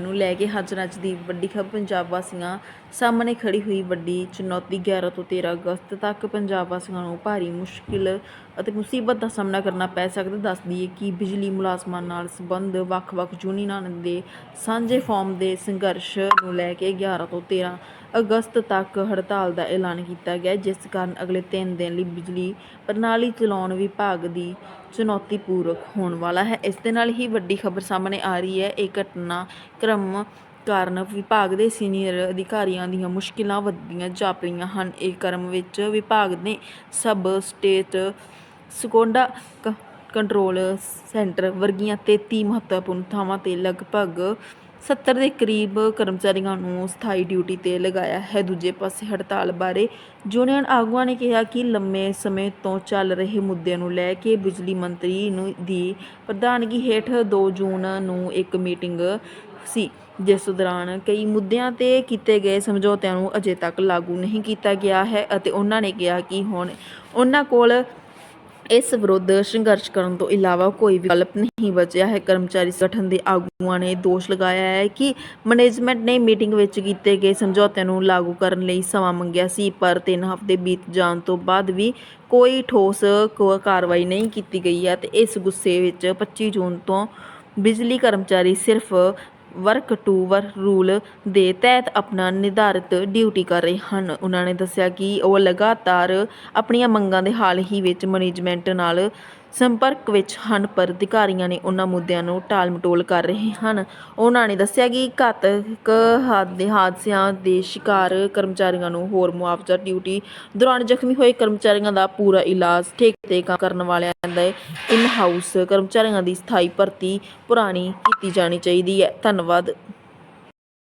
ਨੂੰ ਲੈ ਕੇ ਅੱਜ ਦੀ ਵੱਡੀ ਖਬਰ ਪੰਜਾਬ ਵਾਸੀਆਂ ਸਾਹਮਣੇ ਖੜੀ ਹੋਈ ਵੱਡੀ ਚੁਣੌਤੀ 11 ਤੋਂ 13 ਅਗਸਤ ਤੱਕ ਪੰਜਾਬ ਵਾਸੀਆਂ ਨੂੰ ਭਾਰੀ ਮੁਸ਼ਕਿਲ ਅਤੇ ਮੁਸੀਬਤ ਦਾ ਸਾਹਮਣਾ ਕਰਨਾ ਪੈ ਸਕਦਾ। ਦੱਸਦੀ ਹੈ ਕਿ ਬਿਜਲੀ ਮੁਲਾਜ਼ਮਾਂ ਨਾਲ ਸੰਬੰਧ ਵੱਖ-ਵੱਖ ਯੂਨੀਅਨਾਂ ਦੇ ਸਾਂਝੇ ਫਾਰਮ ਦੇ ਸੰਘਰਸ਼ ਨੂੰ ਲੈ ਕੇ 11 ਤੋਂ 13 ਅਗਸਤ ਤੱਕ ਹੜਤਾਲ ਦਾ ਐਲਾਨ ਕੀਤਾ ਗਿਆ, ਜਿਸ ਕਾਰਨ ਅਗਲੇ 3 ਦਿਨ ਲਈ ਬਿਜਲੀ ਪ੍ਰਣਾਲੀ ਚਲਾਉਣ ਵਿਭਾਗ ਦੀ ਚੁਣੌਤੀਪੂਰਕ ਹੋਣ ਵਾਲਾ ਹੈ। ਇਸ ਦੇ ਨਾਲ ਹੀ ਵੱਡੀ ਖਬਰ ਸਾਹਮਣੇ ਆ ਰਹੀ ਹੈ। ਇਹ ਘਟਨਾ ਕ੍ਰਮ ਕਾਰਨ ਵਿਭਾਗ ਦੇ ਸੀਨੀਅਰ ਅਧਿਕਾਰੀਆਂ ਦੀਆਂ ਮੁਸ਼ਕਿਲਾਂ ਵੱਧਦੀਆਂ ਜਾਪਦੀਆਂ ਹਨ। ਇਹ ਕਰਮ ਵਿੱਚ ਵਿਭਾਗ ਨੇ ਸਬ ਸਟੇਟ ਸਕੋਂਡਾ ਕੰਟਰੋਲ ਸੈਂਟਰ ਵਰਗੀਆਂ 33 ਮਹੱਤਵਪੂਰਨ ਥਾਵਾਂ ਤੇ ਲਗਭਗ 70 ਦੇ ਕਰੀਬ ਕਰਮਚਾਰੀਆਂ ਨੂੰ ਸਥਾਈ ਡਿਊਟੀ ਤੇ ਲਗਾਇਆ ਹੈ। ਦੂਜੇ ਪਾਸੇ ਹੜਤਾਲ ਬਾਰੇ ਯੂਨੀਅਨ ਆਗੂਆਂ ਨੇ ਕਿਹਾ ਕਿ ਲੰਮੇ ਸਮੇਂ ਤੋਂ ਚੱਲ ਰਹੇ ਮੁੱਦਿਆਂ ਨੂੰ ਲੈ ਕੇ ਬਿਜਲੀ ਮੰਤਰੀ ਨੂੰ ਦੀ ਪ੍ਰਧਾਨਗੀ ਹੇਠ 2 ਜੂਨ ਨੂੰ ਇੱਕ ਮੀਟਿੰਗ ਸੀ, ਜਿਸ ਦੌਰਾਨ ਕਈ ਮੁੱਦਿਆਂ ਤੇ ਕੀਤੇ ਗਏ ਸਮਝੌਤਿਆਂ ਨੂੰ ਅਜੇ ਤੱਕ ਲਾਗੂ ਨਹੀਂ ਕੀਤਾ ਗਿਆ ਹੈ ਅਤੇ ਉਹਨਾਂ ਨੇ ਕਿਹਾ ਕਿ ਹੁਣ ਉਹਨਾਂ ਕੋਲ ਇਸ ਵਿਰੁੱਧ ਸੰਘਰਸ਼ ਕਰਨ ਤੋਂ ਇਲਾਵਾ ਕੋਈ ਵਿਕਲਪ ਨਹੀਂ ਬਚਿਆ ਹੈ। ਕਰਮਚਾਰੀ ਸੰਗਠਨ ਦੇ ਆਗੂਆਂ ਨੇ ਦੋਸ਼ ਲਗਾਇਆ ਹੈ ਕਿ ਮੈਨੇਜਮੈਂਟ ਨੇ ਮੀਟਿੰਗ ਵਿੱਚ ਕੀਤੇ ਗਏ ਸਮਝੌਤਿਆਂ ਨੂੰ ਲਾਗੂ ਕਰਨ ਲਈ ਸਮਾਂ ਮੰਗਿਆ ਸੀ, ਪਰ 3 ਹਫ਼ਤੇ ਬੀਤ ਜਾਣ ਤੋਂ ਬਾਅਦ ਵੀ ਕੋਈ ਠੋਸ ਕਾਰਵਾਈ ਨਹੀਂ ਕੀਤੀ ਗਈ ਹੈ ਤੇ ਇਸ ਗੁੱਸੇ ਵਿੱਚ 25 ਜੂਨ ਤੋਂ ਬਿਜਲੀ ਕਰਮਚਾਰੀ ਸਿਰਫ ਵਰਕ ਟੂ ਵਰ ਰੂਲ ਦੇ ਤਹਿਤ ਆਪਣਾ ਨਿਰਧਾਰਿਤ ਡਿਊਟੀ ਕਰ ਰਹੇ ਹਨ। ਉਹਨਾਂ ਨੇ ਦੱਸਿਆ ਕਿ ਉਹ ਲਗਾਤਾਰ ਆਪਣੀਆਂ ਮੰਗਾਂ ਦੇ ਹਾਲ ਹੀ ਵਿੱਚ ਮੈਨੇਜਮੈਂਟ ਨਾਲ ਸੰਪਰਕ ਵਿੱਚ ਹਨ, ਪਰ ਅਧਿਕਾਰੀਆਂ ਨੇ ਉਹਨਾਂ ਮੁੱਦਿਆਂ ਨੂੰ ਟਾਲ ਮਟੋਲ ਕਰ ਰਹੇ ਹਨ। ਉਹਨਾਂ ਨੇ ਦੱਸਿਆ ਕਿ ਘਾਤਕ ਹਾਦ- ਹਾਦਸਿਆਂ ਦੇ ਸ਼ਿਕਾਰ ਕਰਮਚਾਰੀਆਂ ਨੂੰ ਹੋਰ ਮੁਆਵਜ਼ਾ ਡਿਊਟੀ ਦੌਰਾਨ ਜ਼ਖਮੀ ਹੋਏ ਕਰਮਚਾਰੀਆਂ ਦਾ ਪੂਰਾ ਇਲਾਜ ਠੇਕੇ ਤੇ ਕੰਮ ਕਰਨ ਵਾਲਿਆਂ ਦੇ ਇਨ ਹਾਊਸ ਕਰਮਚਾਰੀਆਂ ਦੀ ਸਥਾਈ ਭਰਤੀ ਪੁਰਾਣੀ ਕੀਤੀ ਜਾਣੀ ਚਾਹੀਦੀ ਹੈ। ਧੰਨਵਾਦ।